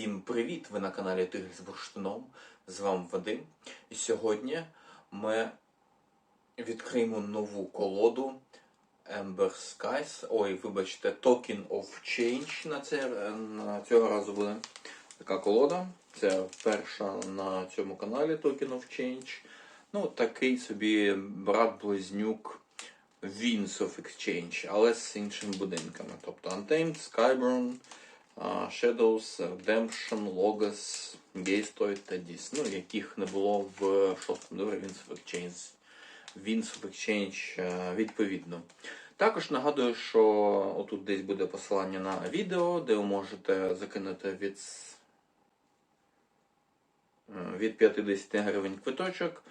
Всім привіт! Ви на каналі Тигр з бурштином. З вами Вадим. І сьогодні ми відкриємо нову колоду Ember Skies. Ой, вибачте, Token of Change на, це, на цього разу буде така колода. Це перша на цьому каналі Token of Change. Ну, такий собі брат-близнюк Winds of Exchange, але з іншими будинками. Тобто Untamed, Skyburn, Shadows, Redemption, Logos, Gaystoid та Dis, ну, яких не було в шостому добрі Winds of Exchange. Winds of Exchange е, відповідно. Також нагадую, що отут десь буде посилання на відео, де ви можете закинути від, е, від 50 гривень квиточок,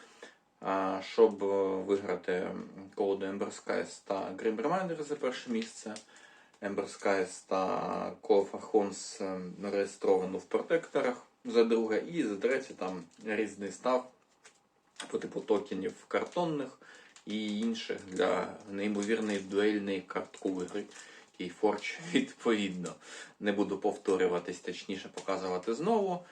щоб е, виграти колоду Ember Skies та Grim Reminder за перше місце. Ember та Call of реєстровано в протекторах за друге, і за третє там різний став по типу токенів картонних і інших для неймовірної дуельної карткової гри. Keyforge відповідно. Не буду повторюватись, точніше показувати знову.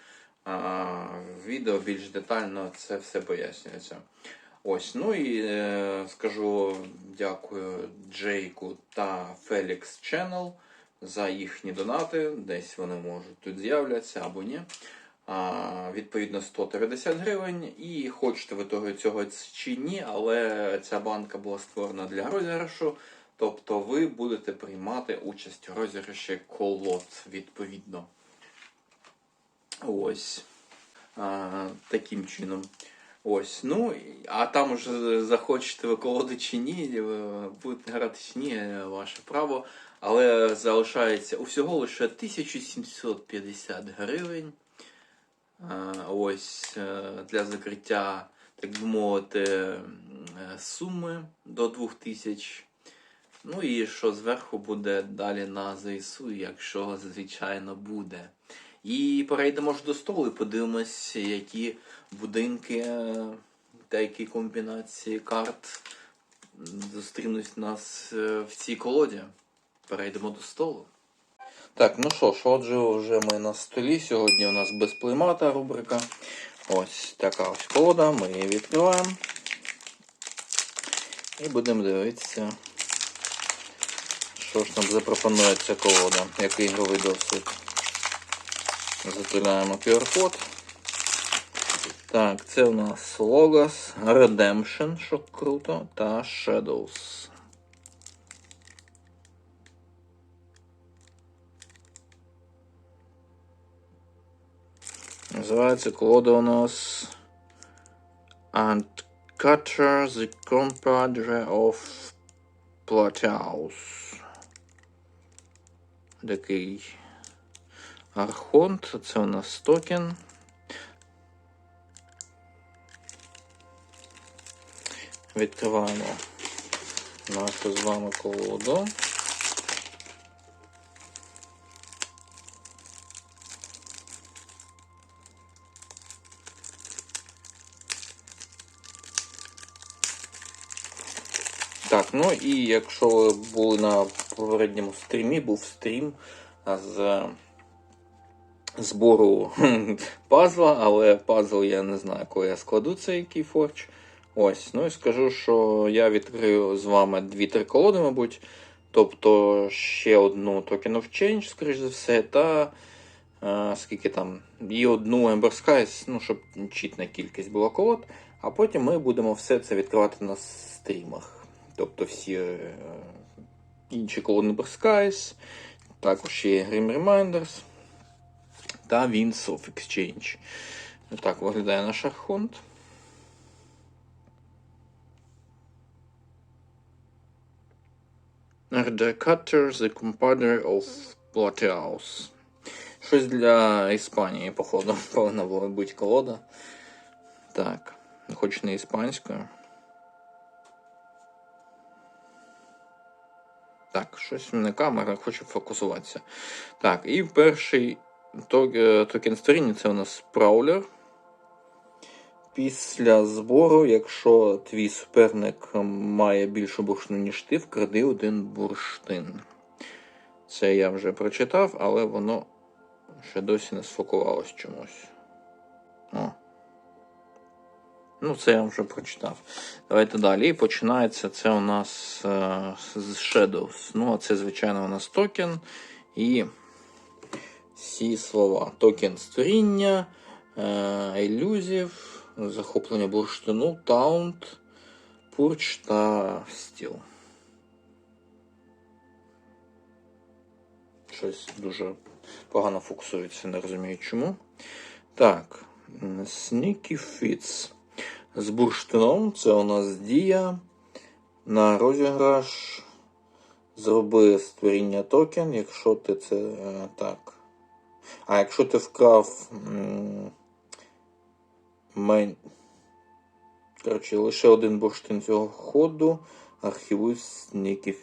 А, відео більш детально це все пояснюється. Ось, ну і е, скажу дякую Джейку та Felix Channel за їхні донати. Десь вони можуть тут з'являться або ні. А, відповідно 150 гривень. І хочете ви того цього чи ні, але ця банка була створена для розіграшу. Тобто ви будете приймати участь у розіграші колод, відповідно. Ось. А, таким чином. Ось, ну, а там вже захочете ви колоди чи ні, будете грати чи ні, ваше право. Але залишається усього лише 1750 гривень. Ось е, для закриття, так би мовити, е, суми до 2000. Ну і що зверху буде далі на ЗСУ, якщо звичайно буде. І перейдемо ж до столу і подивимось, які будинки е, та які комбінації карт зустрінуть нас е, в цій колоді. Перейдемо до столу. Так, ну що ж, отже, вже ми на столі. Сьогодні у нас без плеймата рубрика. Ось така ось колода. Ми її відкриваємо. І будемо дивитися, що ж нам запропонує ця колода, який ігровий досвід. Затуляємо QR-код. Так, це у нас Logos, Redemption, що круто, та Shadows. Називається колода у нас And Cutter the Compadre of Plateaus. Такий Архонт, це у нас токен. Відкриваємо нашу з вами колоду. Так, ну і якщо ви були на попередньому стрімі, був стрім з збору пазла, але пазл я не знаю, коли я складу цей Keyforge. Ось, ну і скажу, що я відкрию з вами дві-три колоди, мабуть. Тобто ще одну Token of Change, скоріш за все, та е, скільки там, і одну Ember Skies, ну, щоб чітна кількість була колод. А потім ми будемо все це відкривати на стрімах. Тобто всі е, інші колоди Ember Skies, також є Grim Reminders та Winds of Exchange. Так виглядає наш архонт. The Cutter, The Compadre of Plateaus. Щось для Іспанії, походу, повинна була бути колода. Так, хоч не іспанською. Так, щось мене камера хоче фокусуватися. Так, і перший токен сторіння це у нас Праулер. Після збору, якщо твій суперник має більшу бурштину, ніж ти, вкради один бурштин. Це я вже прочитав, але воно Ще досі не сфокувалось чомусь. О. Ну, це я вже прочитав. Давайте далі. І починається це у нас е, з Shadows. Ну, а це, звичайно, у нас токен. І всі слова. Токен створіння, е, ілюзів, захоплення бурштину, таунт, пурч та стіл. Щось дуже погано фокусується, не розумію чому. Так, Sneaky Fits. З бурштином це у нас дія. На розіграш зроби створіння токен, якщо ти це е, так. А якщо ти вкрав мен... Коротше, лише один бурштин цього ходу, архівуй Sneaky.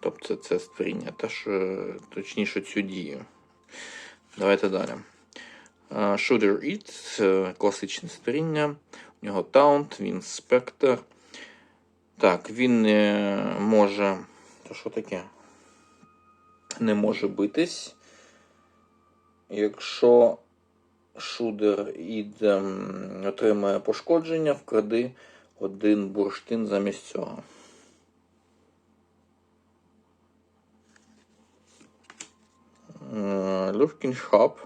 Тобто це створіння, теж е, точніше цю дію. Давайте далі. Е, Shooter It класичне створіння. У нього таунт, він спектр. Так, він не може. То що таке? Не може битись. Якщо шудер ід ем, отримає пошкодження, вкради один бурштин замість цього. Люфкін Хаб.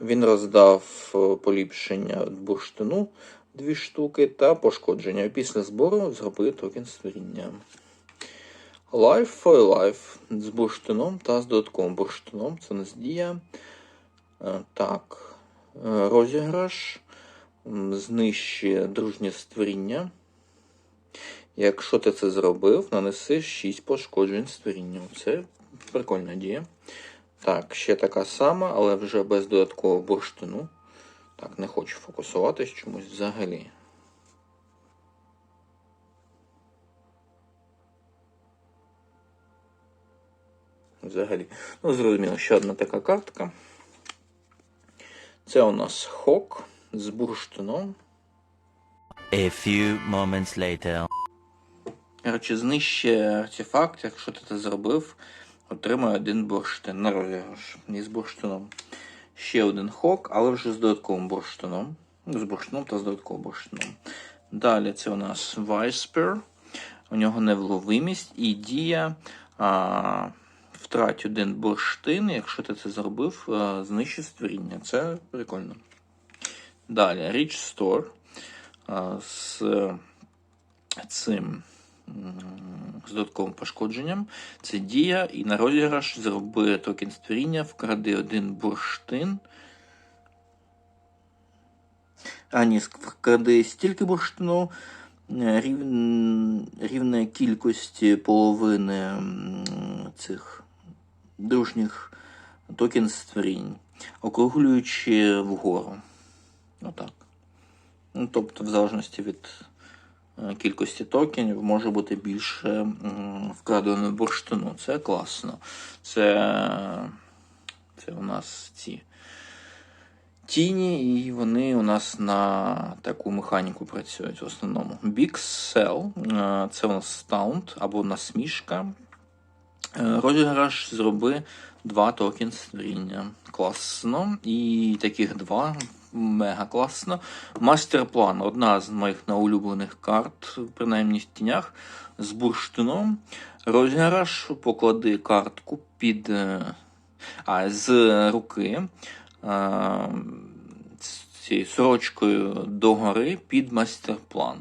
Він роздав е, поліпшення бурштину дві штуки та пошкодження. Після збору зроби токен створіння. Life for Life з бурштином та з додатковим бурштином. Це не дія. Е, Так. Е, Розіграш. Знищує дружнє створіння. Якщо ти це зробив, нанеси 6 пошкоджень створінню. Це прикольна дія. Так, ще така сама, але вже без додаткового бурштину. Так, не хочу фокусуватись чомусь взагалі. Взагалі. Ну, зрозуміло, ще одна така картка. Це у нас хок з бурштином. A few moments later. Коротше, знищує артефакт, якщо ти це зробив, отримає один бурштин на розіграш. І з бурштином. Ще один хок, але вже з додатковим бурштином. З бурштином та з додатковим бурштином. Далі це у нас Вайспер. У нього невловимість і дія. А, втрать один бурштин, якщо ти це зробив, а, знищи створіння. Це прикольно. Далі Rich Store. З цим з додатковим пошкодженням. Це дія, і на розіграш зроби токен створіння, вкради один бурштин. А ні, вкради стільки бурштину е, рівн, рівної кількості половини цих дружніх токен створінь, округлюючи вгору. Отак. Ну, тобто, в залежності від е, кількості токенів може бути більше вкрадено бурштину. Це класно. Це, це у нас ці тіні, і вони у нас на таку механіку працюють в основному. Big Cell е, це у нас стаунт або насмішка. Е, Розіграш зроби два токен створіння. Класно. І таких два. Мега класно. Мастер-план. Одна з моїх найулюблених карт, принаймні в тінях, з бурштином. Розіграш, поклади картку під. е, А, з руки. е, з цією сорочкою догори під мастер-план.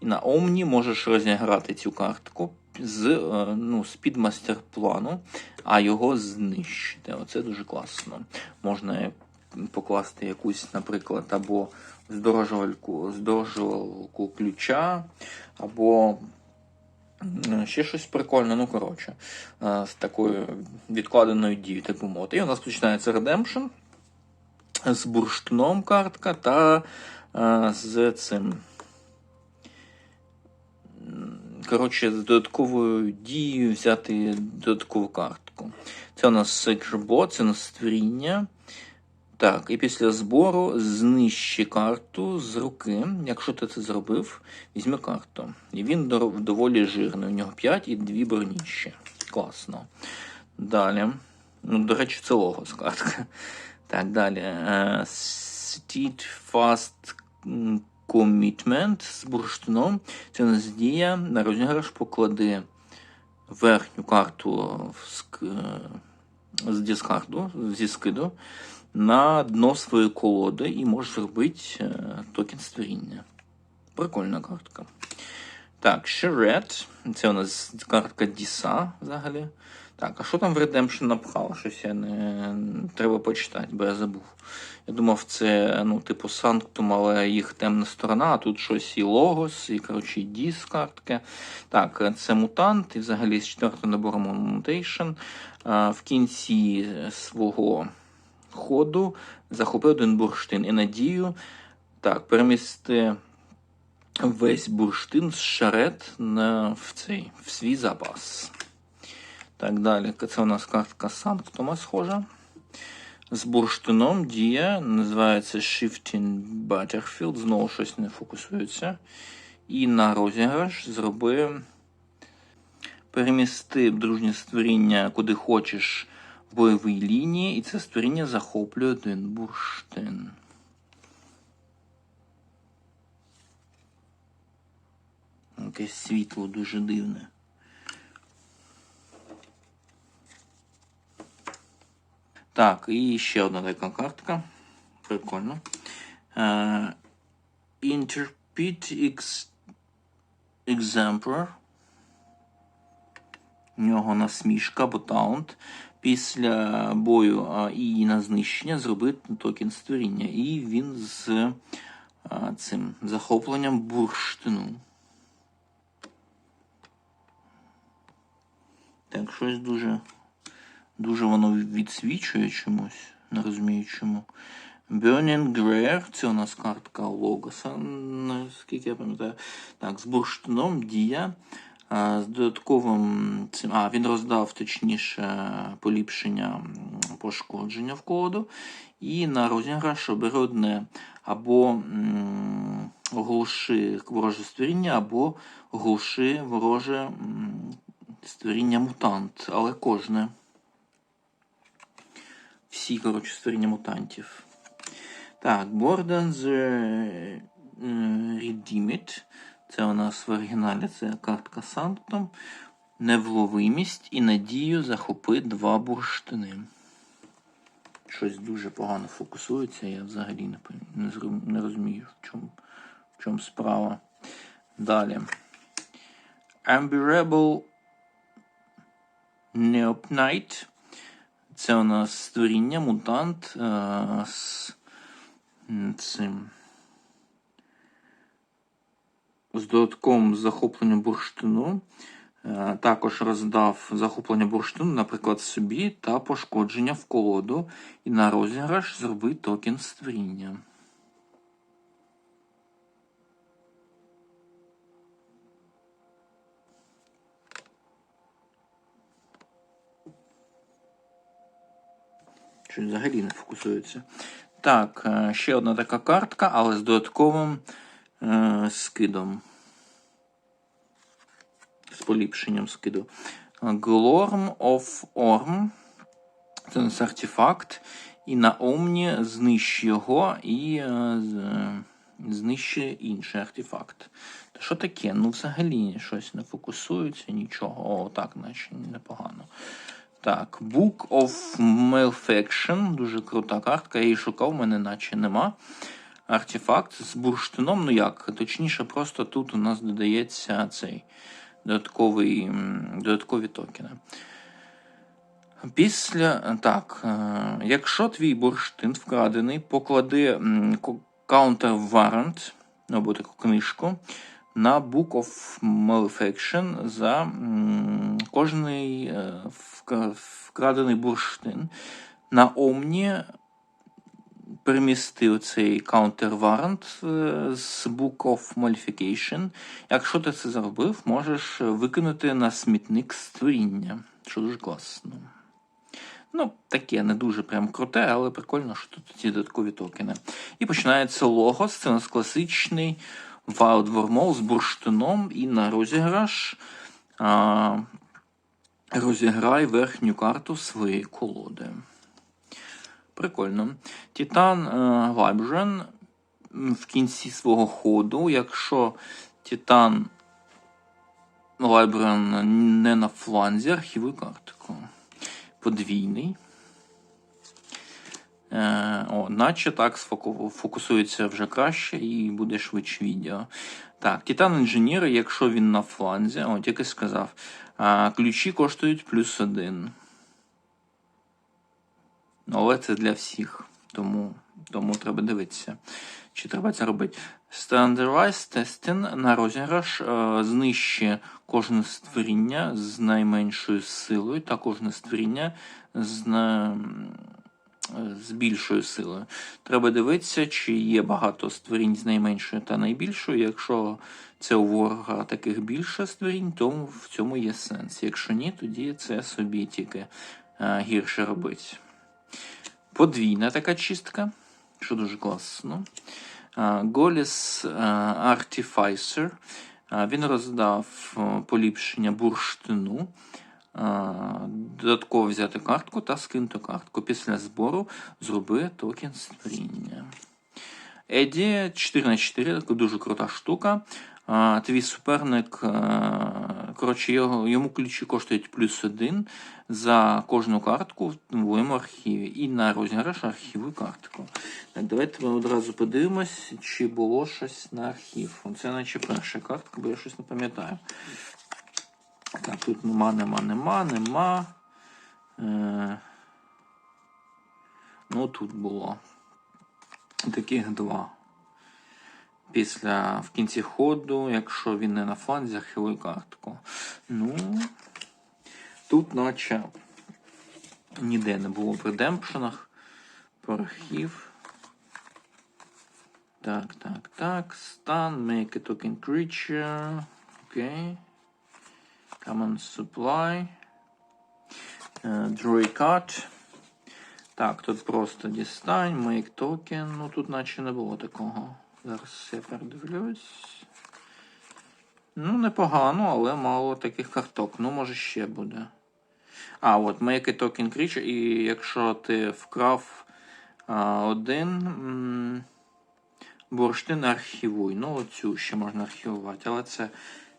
І на Омні можеш розіграти цю картку з, е, ну, з під мастер-плану, а його знищити. Оце дуже класно. Можна покласти якусь, наприклад, або здорожувальку, здорожувалку ключа, або ще щось прикольне, ну коротше, е, з такою відкладеною дією, так би мовити. І у нас починається Redemption з бурштином картка та е, з цим. Коротше, з додатковою дією взяти додаткову картку. Це у нас секшбот, це у нас створіння. Так, і після збору знищи карту з руки. Якщо ти це зробив, візьми карту. І він доволі жирний. У нього 5 і 2 броніщі. Класно. Далі. Ну, до речі, це логос картка. Так, далі. Е, Steadfast Commitment з бурштином. Це у нас дія. На розіграш поклади верхню карту ск- з дискарду, зі скиду на дно своєї колоди і можеш зробити е, токен створіння. Прикольна картка. Так, Шерет. Це у нас картка Діса взагалі. Так, а що там в Redemption напхало? Щось я не треба почитати, бо я забув. Я думав, це ну, типу Санктум, але їх темна сторона, а тут щось і Логос, і коротше, і. Так, це мутант, і взагалі з четвертим набором. А, В кінці свого ходу захопив один бурштин і надію. Так, перемісти весь бурштин з шарет на, в, цей, в свій запас. Так, далі. Це у нас картка Санктума схожа. З бурштином дія називається Shifting Butterfield. Знову щось не фокусується. І на розіграш зроби перемісти дружнє створіння куди хочеш в бойовій лінії, і це створіння захоплює один бурштин. Якесь світло дуже дивне. Так, і ще одна така картка. Прикольно. Е, Interpret Ex... Exemplar. У нього насмішка або таунт. Після бою а, і на знищення зробити токен створіння. І він з а, цим захопленням бурштину. Так, щось дуже, дуже воно відсвічує чомусь. Не розумію чому. Burning Glare, це у нас картка Логоса, наскільки я пам'ятаю. Так, з бурштином дія. З додатковим цим. А, він роздав точніше поліпшення пошкодження в коду. І на розіграш обери одне. Або оглуши вороже створіння, або оглуши вороже створіння мутант. Але кожне. Всі, коротше, створіння мутантів. Так, Borden the е, Redeemed. Це у нас в оригіналі це картка Санктум. Невловимість і надію захопи два бурштини. Щось дуже погано фокусується, я взагалі не, не, не розумію, в чому, в чому справа. Далі. Unbearable Neopnite. Це у нас створіння, мутант а, з цим. З додатком захоплення бурштину. А, Також роздав захоплення бурштину, наприклад, собі та пошкодження в колоду. І на розіграш зроби токен створіння. Щось взагалі не фокусується. Так, е, ще одна така картка, але з додатковим е, скидом. З поліпшенням скиду. Glorm of Orm. Це у нас артефакт. І на Омні знищ його і е, з- знищи інший артефакт. Та що таке? Ну, взагалі щось не фокусується, нічого. О, так, наче непогано. Так, Book of Malefaction. Дуже крута картка. Я її шукав, в мене наче нема. Артефакт з бурштином. Ну як? Точніше, просто тут у нас додається цей додатковий, додаткові токени. Після так, е, якщо твій бурштин вкрадений, поклади counter warrant або таку книжку на Book of Malefaction за кожний е, вкрадений бурштин. На Омні перемісти цей counter warrant е, з Book of Modification. Якщо ти це зробив, можеш викинути на смітник створіння, що дуже класно. Ну, таке не дуже прям круте, але прикольно, що тут ці додаткові токени. І починається логос. Це у нас класичний Wormhole з бурштином і на розіграш. А, Розіграй верхню карту своєї колоди. Прикольно. Титан е, Вайбжен в кінці свого ходу, якщо Титан Вайбрен не на фланзі, архівуй картку. Подвійний. Е, о, наче так фокусується вже краще і буде швидше відео. Так, Титан інженір, якщо він на фланзі, о, тільки сказав. А, ключі коштують плюс один. Але це для всіх. Тому, тому треба дивитися, чи треба це робити. Standardized Testing на розіграш е, знищує кожне створіння з найменшою силою та кожне створіння з, з більшою силою. Треба дивитися, чи є багато створінь з найменшою та найбільшою. Якщо це у ворога таких більше створінь, то в цьому є сенс. Якщо ні, тоді це собі тільки е, гірше робить. Подвійна така чистка, що дуже класно. Голіс Artificer. Він роздав е, поліпшення бурштину. А, Додатково взяти картку та скинути картку. Після збору зроби токен створіння. Еді 4 на 4 така дуже крута штука. Твій суперник, е, коротше, йому ключі коштують плюс один за кожну картку в твоєму архіві. І на розіграш архіву картку. Так, давайте ми одразу подивимось, чи було щось на архів. Це наче перша картка, бо я щось не пам'ятаю. Так, тут нема, нема, нема, нема. Е, ну, тут було. Таких два. Після в кінці ходу, якщо він не на фланзі, архівуй картку. Ну, тут наче ніде не було в редемпшенах. Про архів. Так, так, так. Stun, make a token creature. Окей. Common supply. Е, Draw a card. Так, тут просто дістань, make token. Ну тут наче не було такого. Зараз я передивлюсь. Ну, непогано, але мало таких карток. Ну, може ще буде. А, от make a token creature, і якщо ти вкрав а, один м, бурштин, архівуй. Ну, оцю ще можна архівувати, але це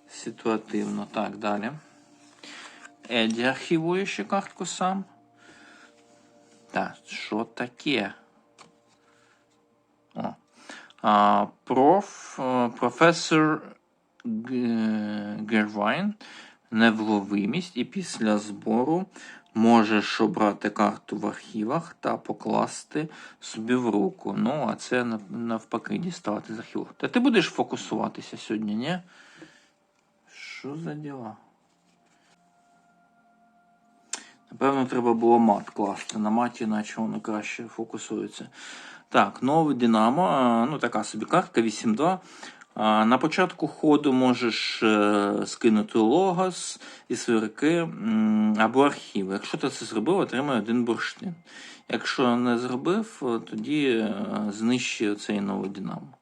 ситуативно. Так, далі. Еді архівує ще картку сам. Так, що таке? О. А, проф, е, професор Гервайн невловимість і після збору можеш обрати карту в архівах та покласти собі в руку. Ну, а це навпаки діставати з архіву. Та ти будеш фокусуватися сьогодні, ні? Що за діла? Напевно, треба було мат класти. На маті, наче воно краще фокусується. Так, новий Динамо. Ну, така собі картка 8-2. На початку ходу можеш е, скинути логос і свирки або архіви. Якщо ти це зробив, отримай один бурштин. Якщо не зробив, тоді е, знищи цей новий Динамо.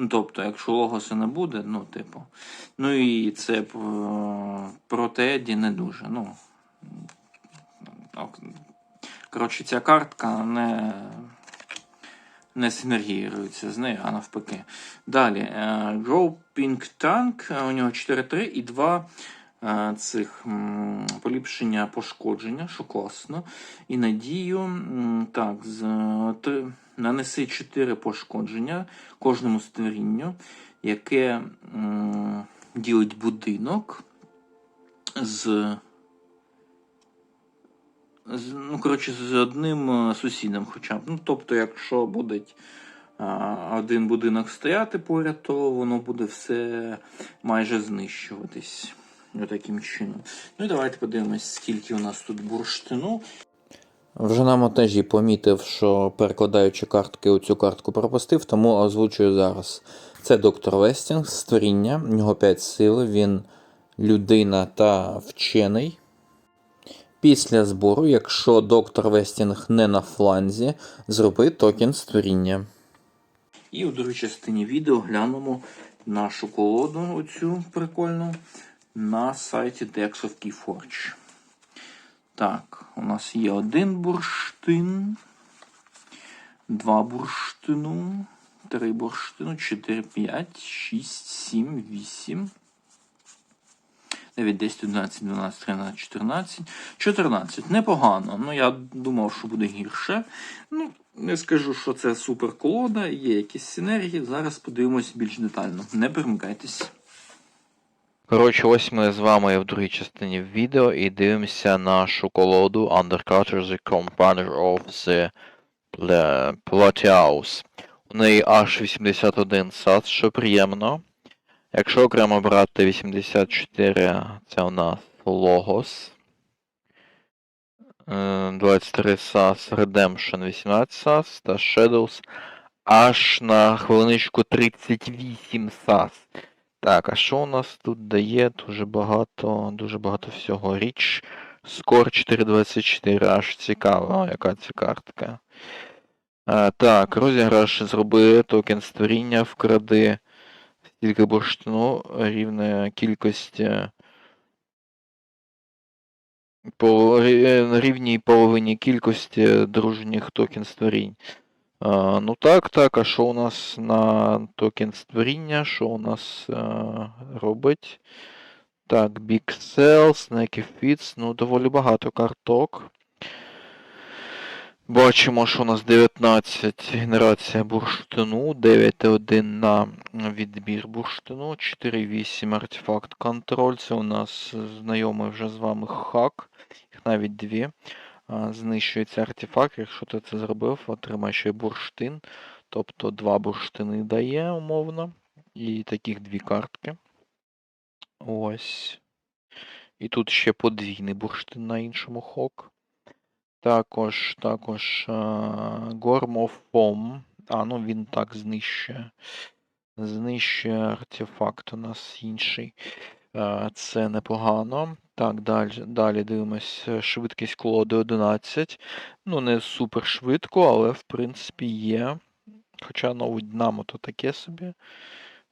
Ну, тобто, якщо логоса не буде, ну, типу. Ну і це е, проти Еді не дуже. Ну, коротше, ця картка не, не синергірується з нею, а навпаки. Далі. е, Groping Tank, е, у нього 4-3 і 2 е, цих поліпшення пошкодження, що класно. І надію. Так, з, е, три- нанеси 4 пошкодження кожному створінню, яке ділить будинок з. З, ну, коротше, з одним е, сусідом хоча б. Ну, тобто, якщо буде один будинок стояти поряд, то воно буде все майже знищуватись. Таким чином. Ну і давайте подивимось, скільки у нас тут бурштину. Вже на монтажі помітив, що перекладаючи картки у цю картку пропустив, тому озвучую зараз. Це доктор Вестінг, створіння, у нього 5 сили, він людина та вчений. Після збору, якщо доктор Вестінг не на фланзі, зроби токен створіння. І у другій частині відео глянемо нашу колоду, оцю прикольну, на сайті Dex of Keyforge. Так, у нас є один бурштин, два бурштину, три бурштину, 4, 5, 6, 7, 8, 9, 10, 11, 12, 13, 14, 14. Непогано. Ну, я думав, що буде гірше. Ну, не скажу, що це супер колода, є якісь синергії. Зараз подивимось більш детально. Не перемикайтесь. Коротше, ось ми з вами в другій частині відео і дивимося нашу колоду Undercutter the Commander of the Pla- Plateaus. У неї аж 81 сад, що приємно. Якщо окремо брати 84, це у нас. Е, 23 SAS, Redemption 18 SAS та Shadows аж на хвилиночку 38 SAS. Так, а що у нас тут дає? Дуже багато, дуже багато всього. Річ. Скор 424, аж цікаво, яка ця картка. А, так, розіграш зроби токен створіння, вкради стільки бурштину, рівне кількість е, по рівній половині кількості дружніх токен створінь. А, ну так, так, а що у нас на токен створіння? Що у нас е, робить? Так, Big Sales, Naked Fits, ну доволі багато карток. Бачимо, що у нас 19 генерація бурштину, 9,1 на відбір бурштину, 4,8 артефакт контроль. Це у нас знайомий вже з вами хак, їх навіть дві. Знищується артефакт, якщо ти це зробив, отримаєш ще бурштин. Тобто два бурштини дає умовно. І таких дві картки. Ось. І тут ще подвійний бурштин на іншому хок. Також, також Гормофом. А, ну він так знищує. Знищує артефакт у нас інший. Е, Це непогано. Так, далі, далі дивимось. Швидкість колоди 11. Ну, не супер швидко, але в принципі є. Хоча новий Динамо то таке собі.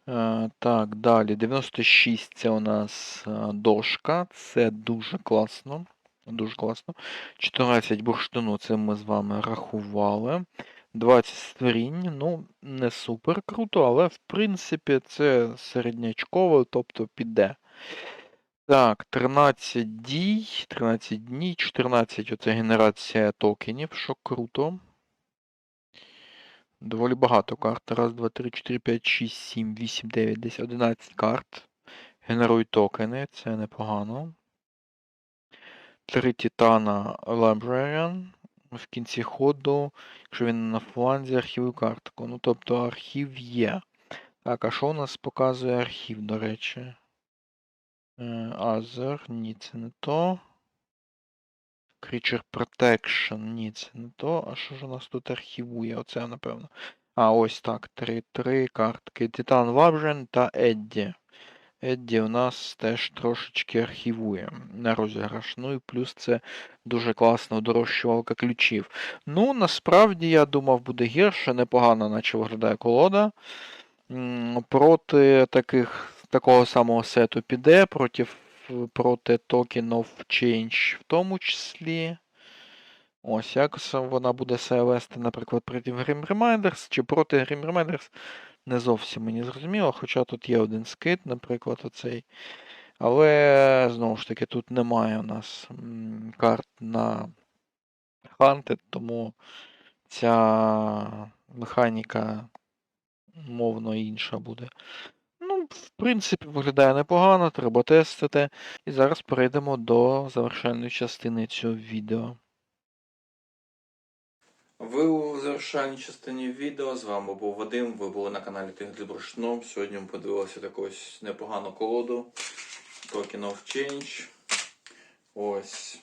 Е, Так, далі. 96 це у нас е, дошка. Це дуже класно. Дуже класно. 14 бурштину, це ми з вами рахували. 20 створінь, ну, не супер круто, але в принципі це середнячково, тобто піде. Так, 13 дій, 13 днів, 14 оце генерація токенів, що круто. Доволі багато карт. Раз, два, три, 4, 5, 6, 7, 8, 9, 10, 11 карт. Генерують токени, це непогано. Три Титана Librarian. В кінці ходу, якщо він на фланзі, архівую картку. Ну, тобто архів є. Так, а що у нас показує архів, до речі? Е, Other, ні, це не то. Creature Protection, ні, це не то. А що ж у нас тут архівує? Оце, напевно. А, ось так. Три, три картки. Титан Лабжен та Едді. Едді у нас теж трошечки архівує на розіграш. Ну і плюс це дуже класна дорожчувалка ключів. Ну, насправді, я думав, буде гірше, непогано, наче виглядає колода. Проти таких, такого самого сету піде, проти, проти Token of Change в тому числі. Ось, як с- вона буде себе вести, наприклад, проти Grim Reminders, чи проти Grim Reminders, не зовсім мені зрозуміло, хоча тут є один скид, наприклад, оцей. Але, знову ж таки, тут немає у нас карт на Hunted, тому ця механіка мовно інша буде. Ну, в принципі, виглядає непогано, треба тестити. І зараз перейдемо до завершальної частини цього відео. Ви у завершальній частині відео. З вами був Вадим. Ви були на каналі Тигр з. Сьогодні ми подивилися таку ось непогану колоду. Token of Change. Ось.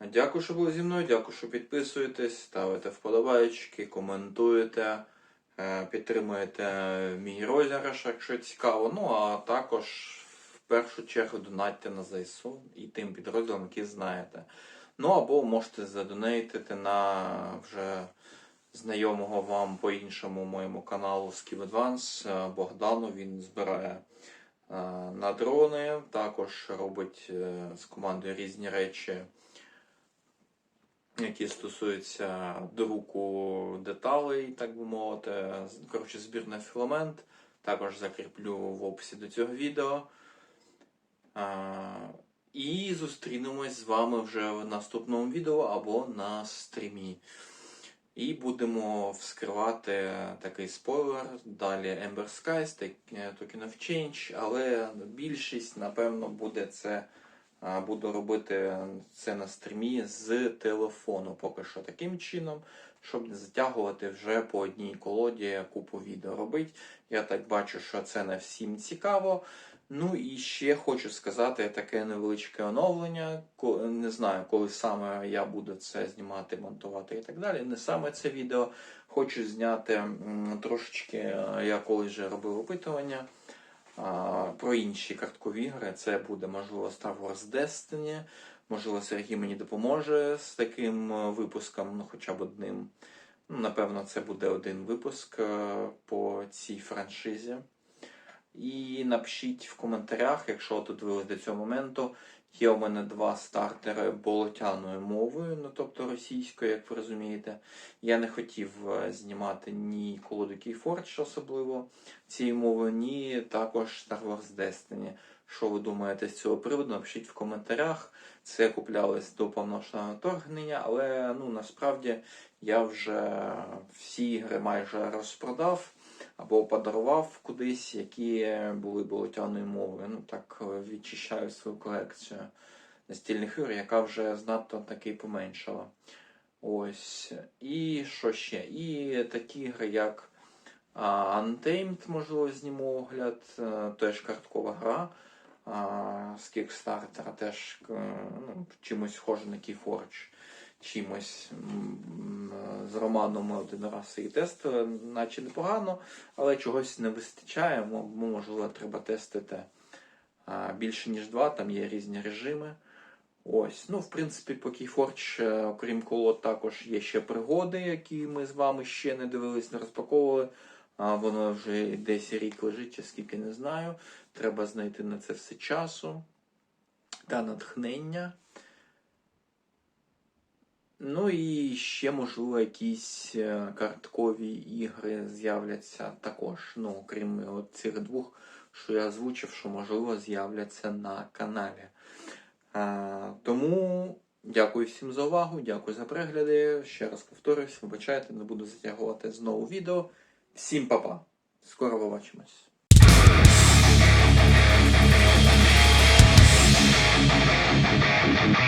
Дякую, що були зі мною. Дякую, що підписуєтесь, ставите вподобайки, коментуєте, е, підтримуєте мій розіграш, якщо цікаво. Ну, а також в першу чергу донатьте на ЗСУ і тим підрозділам, які знаєте. Ну або можете задонейтити на вже знайомого вам по іншому моєму каналу Skip Advance е, Богдану. Він збирає на дрони. Також робить е, з командою різні речі, які стосуються друку деталей, так би мовити. Коротше, збірний філамент. Також закріплю в описі до цього відео. І зустрінемось з вами вже в наступному відео або на стрімі. І будемо вскривати такий спойлер. Далі Ember Skies, е, Token of Change, але більшість, напевно, буде це. Буду робити це на стрімі з телефону, поки що таким чином, щоб не затягувати вже по одній колоді купу відео робити. Я так бачу, що це не всім цікаво. Ну і ще хочу сказати таке невеличке оновлення. Не знаю, коли саме я буду це знімати, монтувати і так далі. Не саме це відео. Хочу зняти трошечки, е, я колись вже робив опитування про інші карткові ігри. Це буде, можливо, Star Wars Destiny. Можливо, Сергій мені допоможе з таким е, випуском, ну хоча б одним. Ну, напевно, це буде один випуск е, по цій франшизі. І напишіть в коментарях, якщо тут ви до цього моменту. Є у мене два стартери болотяною мовою, ну тобто російською, як ви розумієте. Я не хотів е, знімати ні колоду Keyforge особливо цією мовою, ні також Star Wars Destiny. Що ви думаєте з цього приводу? Напишіть в коментарях. Це куплялось до повномасштабного вторгнення, але ну насправді я вже всі ігри майже розпродав або подарував кудись, які були болотяною мовою. Ну так е, відчищаю свою колекцію настільних ігор, яка вже знатно таки поменшала. Ось. І що ще? І такі ігри, як Untamed, можливо, зніму огляд, е, теж карткова гра. З Kickstarter теж е, ну, чимось схоже на Keyforge чимось з Романом ми один раз її тестили, наче непогано, але чогось не вистачає. Можливо, треба тестити більше, ніж два, там є різні режими. Ось, ну, в принципі, по Keyforge, е, окрім колод, також є ще пригоди, які ми з вами ще не дивились, не розпаковували. Воно вже десь рік лежить, чи скільки не знаю. Треба знайти на це все часу та натхнення. Ну і ще, можливо, якісь е, карткові ігри з'являться також. Ну, крім от цих двох, що я озвучив, що можливо з'являться на каналі. А, тому дякую всім за увагу, дякую за перегляди. Ще раз повторюсь, вибачайте, не буду затягувати знову відео. Всім па-па! Скоро побачимось. Thank